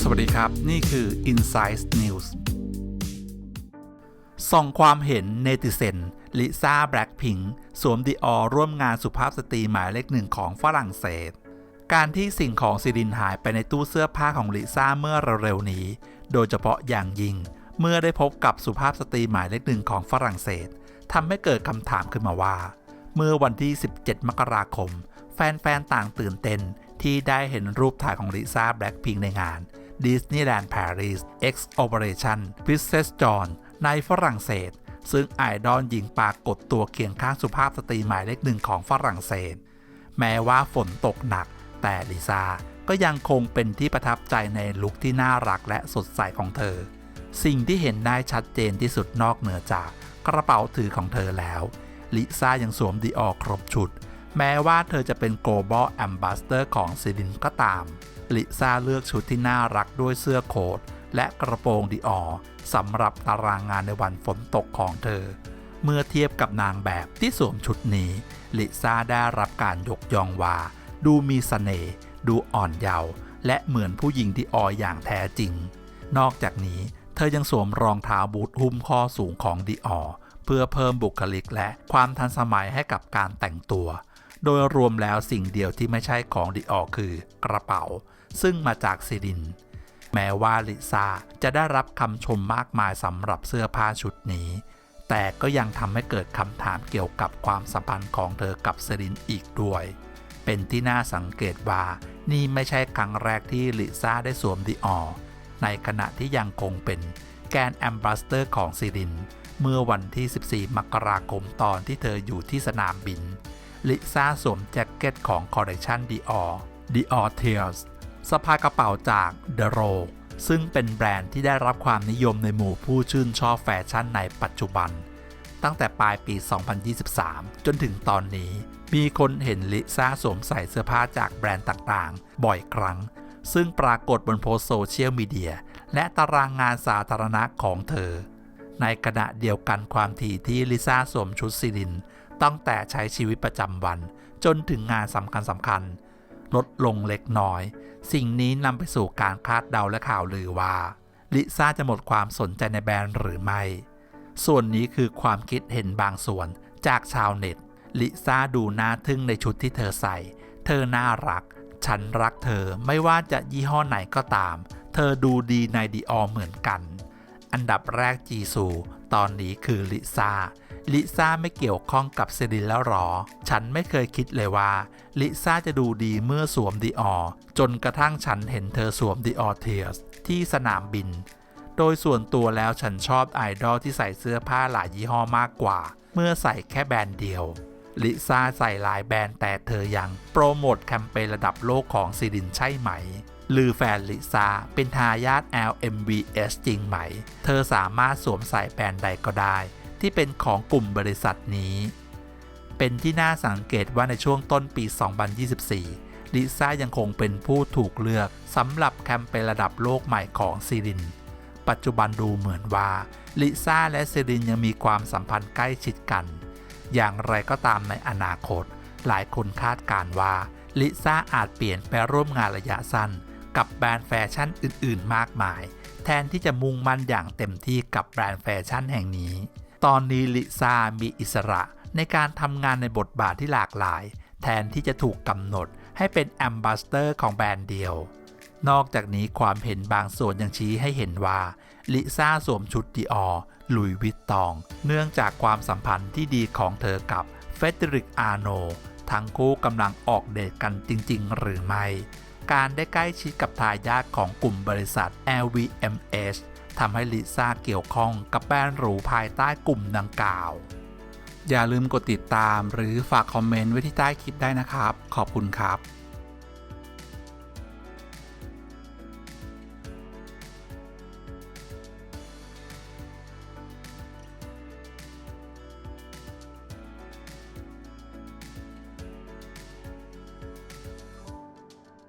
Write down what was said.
สวัสดีครับ นี่คือ Insight News ส่องความเห็นเนติเซนลิซ่าแบล็กพิงสวมดีออร่วมงานสุภาพสตรีหมายเลขหนึ่งของฝรั่งเศส การที่สิ่งของซิดินหายไปในตู้เสื้อผ้าของลิซ่าเมื่อเร็วๆนี้ โดยเฉพาะอย่างยิ่ง เมื่อได้พบกับสุภาพสตรีหมายเลขหนึ่งของฝรั่งเศสทำให้เกิดคำถามขึ้นมาว่า เมื่อวันที่ 17 มกราคม แฟน ๆ ต่างตื่นเต้นที่ได้เห็นรูปถ่ายของลิซ่าแบล็กพิงในงาน Disneyland Paris X Operation Princess John ในฝรั่งเศส ซึ่งไอดอลหญิงปากฏตัวเคียงข้างสุภาพสตรีหมายเลขหนึ่งของฝรั่งเศส แม้ว่าฝนตกหนัก แต่ลิซ่าก็ยังคงเป็นที่ประทับใจในลุคที่น่ารักและสดใสของเธอ สิ่งที่เห็นได้ชัดเจนที่สุดนอกเหนือจากกระเป๋าถือของเธอแล้ว ลิซ่ายังสวมดีออครบชุด แม้ว่าเธอจะเป็น global ambassador ของซีดินก็ตาม ลิซ่าเลือกชุดที่น่ารักด้วยเสื้อโค้ทและกระโปรงดีออสำหรับตารางงานในวันฝนตกของเธอ เมื่อเทียบกับนางแบบที่สวมชุดนี้ ลิซ่าได้รับการยกย่องว่า ดูมีสเสน่ห์ดูอ่อนเยาว์และเหมือนผู้หญิงที่อออย่างแท้จริง นอกจากนี้ เธอยังสวมรองเท้าบูทหุ้มข้อสูงของดีออ เพื่อเพิ่มบุคลิกและความทันสมัยให้กับการแต่งตัว โดยรวมแล้วสิ่งเดียวที่ไม่ใช่ของดีออคือกระเป๋า ซึ่งมาจากซีดิน แม้ว่าลิซ่าจะได้รับคำชมมากมายสำหรับเสื้อผ้าชุดนี้ แต่ก็ยังทำให้เกิดคำถามเกี่ยวกับความสัมพันธ์ของเธอกับเซรินอีกด้วยเป็นที่น่าสังเกตว่านี่ไม่ใช่ครั้งแรกที่ลิซ่าได้สวมดีออในขณะที่ยังคงเป็นแกนแอมบาสเตอร์ของซีริน เมื่อวันที่ 14 มกราคมตอนที่เธออยู่ที่สนามบิน ลิซ่าสวมแจ็คเก็ตของคอลเลคชันดีออ Dior Tears สะพายกระเป๋าจาก The r o ซึ่งเป็นแบรนด์ที่ได้รับความนิยมในหมู่ผู้ชื่นชอบแฟชั่นในปัจจุบัน ตั้งแต่ปลายปี 2023 จนถึงตอนนี้ มีคนเห็นลิซ่าสวมใส่เสื้อผ้าจากแบรนด์ต่างๆ บ่อยครั้ง ซึ่งปรากฏบนโพสต์โซเชียลมีเดียและตารางงานสาธารณะของเธอ ในขณะเดียวกันความถี่ที่ลิซ่าสวมชุดซิลิน ตั้งแต่ใช้ชีวิตประจำวัน จนถึงงานสำคัญสำคัญ ลดลงเล็กน้อย สิ่งนี้นำไปสู่การคาดเดาและข่าวลือว่า ลิซ่าจะหมดความสนใจในแบรนด์หรือไม่ ส่วนนี้คือความคิดเห็นบางส่วนจากชาวเน็ต ลิซ่าดูน่าทึ่งในชุดที่เธอใส่ เธอน่ารัก ฉันรักเธอไม่ว่าจะยี่ห้อไหนก็ตาม เธอดูดีในดีออเหมือนกัน อันดับแรกจีซู ตอนนี้คือลิซ่า ลิซ่าไม่เกี่ยวข้องกับเซรินแล้วหรอ ฉันไม่เคยคิดเลยว่า ลิซ่าจะดูดีเมื่อสวมดีออจนกระทั่งฉันเห็นเธอสวมดีออเทียสที่สนามบิน โดยส่วนตัวแล้วฉันชอบไอดอลที่ใส่เสื้อผ้าหลายยี่ห้อมากกว่า เมื่อใส่แค่แบรนด์เดียว ลิซ่าใส่หลายแบรนด์แต่เธอยังโปรโมทแคมเปญระดับโลกของซีดินใช่ไหม ลือแฟนลิซ่าเป็นทายาท LMVS จริงไหม เธอสามารถสวมใส่แบรนด์ใดก็ได้ ที่เป็นของกลุ่มบริษัทนี้ เป็นที่น่าสังเกตว่าในช่วงต้นปี 2024 ลิซ่ายังคงเป็นผู้ถูกเลือกสำหรับแคมเปญระดับโลกใหม่ของซีรินปัจจุบันดูเหมือนว่าลิซ่าและซีรินยังมีความสัมพันธ์ใกล้ชิดกัน อย่างไรก็ตามในอนาคต หลายคนคาดการว่าลิซ่าอาจเปลี่ยนไปร่วมงานระยะสั้น กับแบรนด์แฟชั่นอื่น ๆ มากมาย แทนที่จะมุ่งมั่นอย่างเต็มที่กับแบรนด์แฟชั่นแห่งนี้ ตอนนี้ลิซ่ามีอิสระในการทำงานในบทบาทที่หลากหลาย แทนที่จะถูกกำหนดให้เป็นแอมบาสเตอร์ของแบรนด์เดียว นอกจากนี้ความเห็นบางส่วนยังชี้ให้เห็นว่า ลิซ่าสวมชุดดีออหลุยวิตตอง เนื่องจากความสัมพันธ์ที่ดีของเธอกับเฟเดริกอาโน ทั้งคู่กำลังออกเดทกันจริง ๆ หรือไม่ การได้ใกล้ชิดกับทายาทของกลุ่มบริษัท LVMH ทำให้ลิซ่าเกี่ยวข้องกับแบรนด์หรูภายใต้กลุ่มดังกล่าว อย่าลืมกดติดตามหรือฝากคอมเมนต์ไว้ที่ใต้คลิปได้นะครับ ขอบคุณครับ